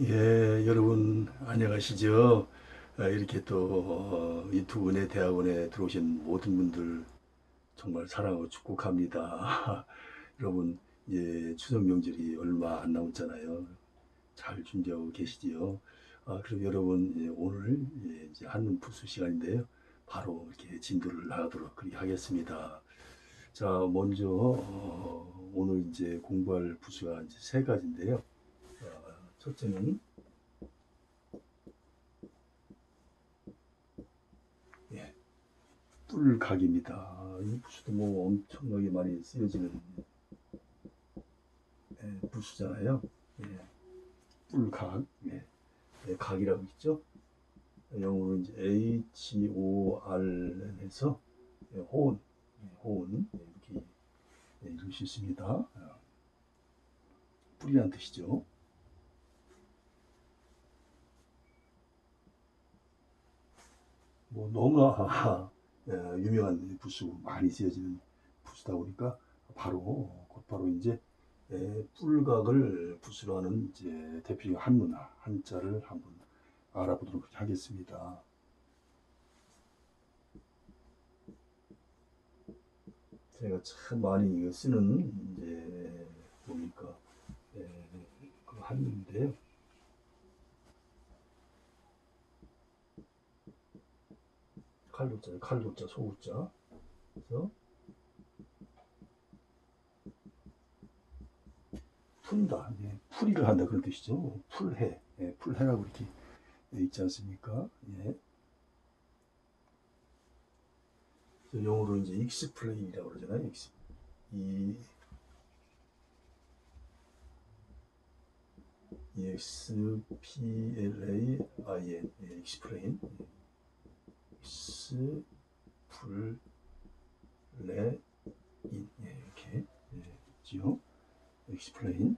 예, 여러분 안녕하시죠? 아, 이렇게 또 어, 내 대학원에 들어오신 모든 분들 정말 사랑하고 축복합니다. 여러분 이제 추석 명절이 얼마 안 남았잖아요. 잘 준비하고 계시지요? 아, 그럼 여러분 예, 오늘 예, 이제 한문 부수 시간인데요. 바로 이렇게 진도를 나가도록 그렇게 하겠습니다. 자, 먼저 어, 오늘 이제 공부할 부수가 이제 세 가지인데요. 어, 첫째는 예, 뿔각입니다. 이 부수도 뭐 엄청나게 많이 쓰여지는 예, 부수잖아요. 예, 뿔각, 예, 예, 각이라고 있죠. 영어로 이제 H O R 해서 예, 호은, 예, 호은 예, 이렇게 예, 이룰 수 있습니다. 어, 뿔이란 뜻이죠. 뭐 너무나 예, 유명한 부수 많이 쓰여지는 부수다 보니까 바로 곧바로 이제 예, 뿔각을 부수로 하는 이제 대표적인 한문화 한자를 한번 알아보도록 하겠습니다. 제가 참 많이 쓰는 이제 보니까 예, 그 한문인데요. 칼도자, 칼도자, 소우자. 그래서 푼다, 예, 풀이를 한다 그런 뜻이죠. 풀해, 예, 풀해라고 이렇게 있지 않습니까? 예. 영어로 이제 익스플레인이라고 그러잖아요. 익스, 이 E X P L A I N, 예, 익스플레인. 예. 익스플레인 예, 이렇게 예, 있지요. 익스플레인.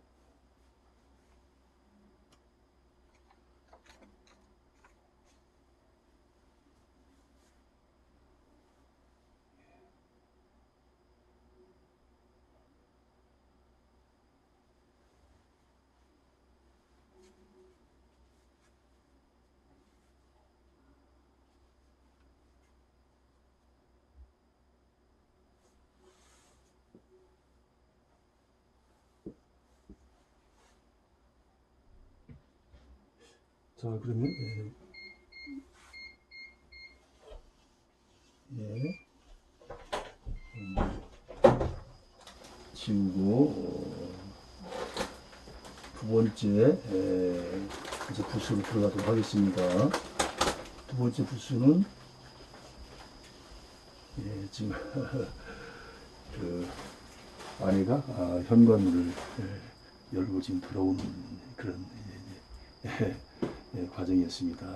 자, 그러면 예. 예. 음, 지우고 어, 두 번째 예, 이제 부수로 들어가도록 하겠습니다. 두 번째 부수는 예, 지금 그 아내가 아, 현관문을 예, 열고 지금 들어오는 그런 예, 예, 예, 과정이었습니다.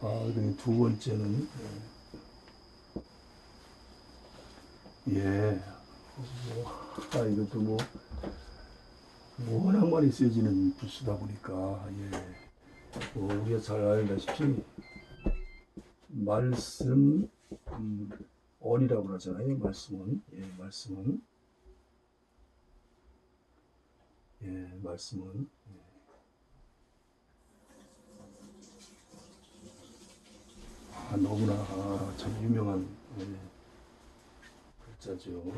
아, 두 번째는 예, 예, 뭐, 아, 이것도 뭐 워낙 많이 쓰여지는 부수다 보니까 예, 뭐 우리가 잘 알다시피 말씀 음, 언이라고 하잖아요. 말씀은 예, 말씀은 예, 말씀은 예. 너무나 아, 참 유명한 예, 글자죠.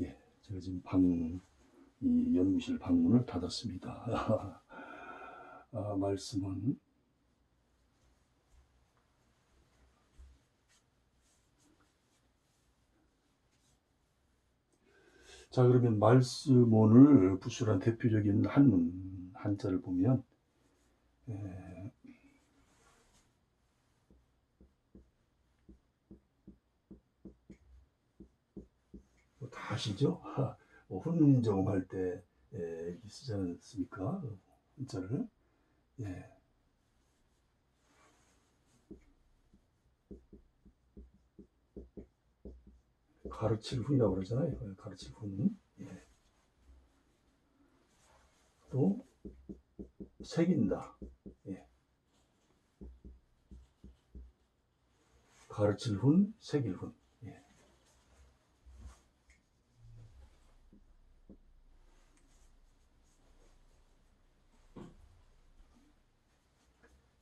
예, 제가 지금 방, 이 연구실 방문을 닫았습니다. 아, 말씀은 자, 그러면 말씀원을 부수란 대표적인 한문, 한자를 보면, 에, 뭐다 아시죠? 뭐 훈정할 때 에, 쓰지 않습니까? 한자를. 예. 가르칠 훈이라고 그러잖아요. 가르칠 훈. 예. 또 새긴다. 예. 가르칠 훈, 새길 훈. 예.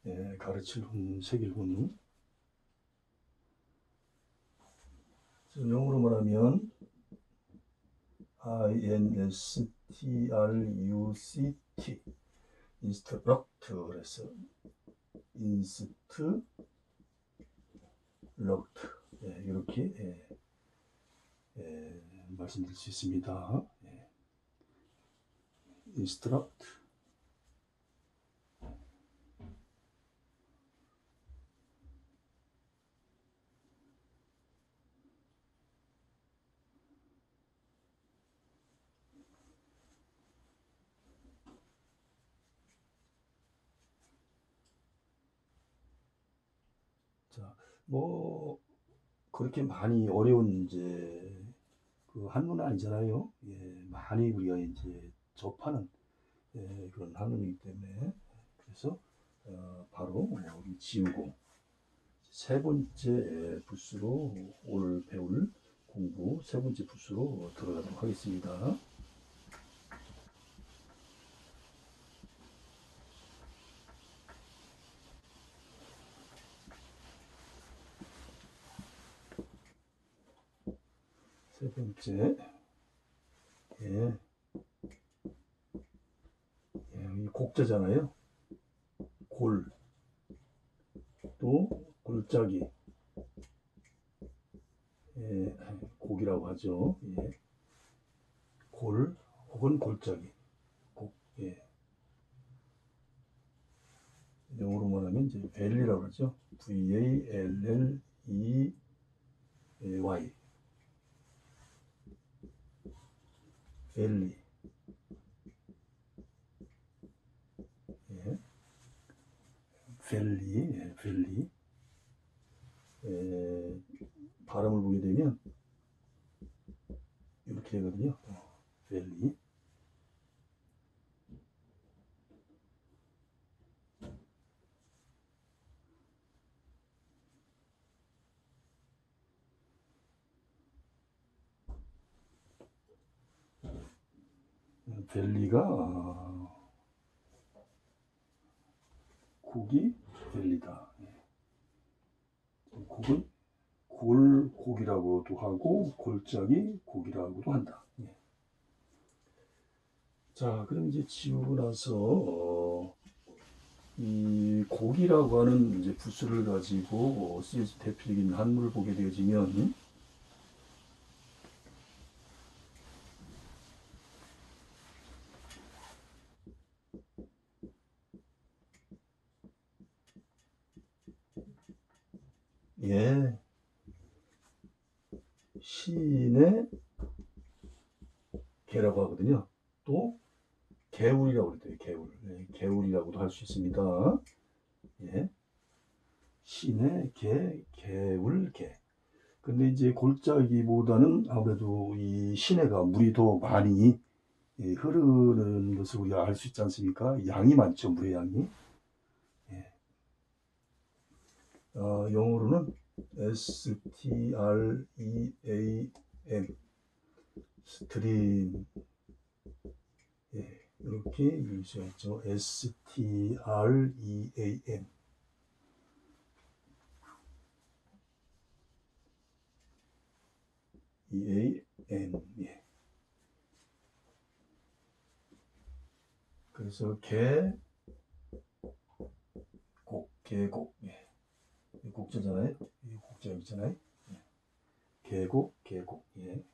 예, 가르칠 훈, 새길 훈. 그래서 영어로 말하면 instruct 그래서 instruct 예, 이렇게 예, 예, 말씀드릴 수 있습니다. 예. instruct 자, 뭐 그렇게 많이 어려운 이제 그 한문은 아니잖아요. 예, 많이 우리가 이제 접하는 예, 그런 한문이기 때문에 그래서 어, 바로 여기 지우고 세 번째 예, 부스로 오늘 배울 공부 세 번째 부스로 들어가도록 하겠습니다. 세 번째, 예, 예, 이 곡자잖아요. 골, 또 골짜기, 예, 곡이라고 하죠. 예, 골 혹은 골짜기, 곡, 예. 영어로 말하면 이제 밸리라고 하죠. V A L L E Y. 밸리. 예. 밸리, 예, 밸리. 예, 발음을 보게 되면 이렇게 되거든요. 어, 밸리. 밸리가 어, 곡이 밸리다. 예. 곡은 골곡이라고도 하고 골짜기 곡이라고도 한다. 예. 자, 그럼 이제 지우고 나서 어, 이 곡이라고 하는 이제 부수를 가지고 쓰여진 대표적인 한문을 보게 되어지면 예. 시인의 개라고 하거든요. 또 개울이라고 그래요. 개울. 예, 개울이라고도 할 수 있습니다. 예. 시인의 개, 개울, 개. 근데 이제 골짜기보다는 아무래도 이 시내가 물이 더 많이 예, 흐르는 것을 우리가 알 수 있지 않습니까? 양이 많죠, 물의 양이. 어, 영어로는 S T R E A M 스트림 예, 이렇게 읽을 수 있죠. S T R E 예. 그래서 개, 곡, 개곡 곡자잖아요. 이 곡자 있잖아요. 예. 계곡, 계곡. 예.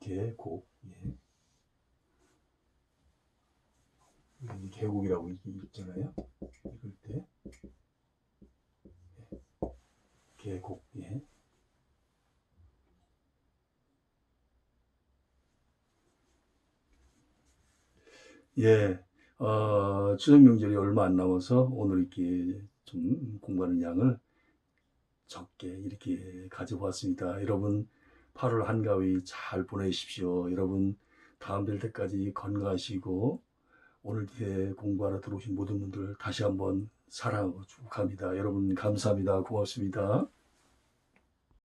계곡. 예. 여기 계곡이라고 있잖아요. 읽을 때. 예. 계곡. 예. 예. 어, 추석 명절이 얼마 안 남아서 오늘 이렇게 좀 공부하는 양을 적게 이렇게 가져왔습니다. 여러분 8월 한가위 잘 보내십시오. 여러분, 다음 뵐 때까지 건강하시고, 오늘 뒤에 공부하러 들어오신 모든 분들 다시 한번 사랑하고 축복합니다. 여러분, 감사합니다. 고맙습니다.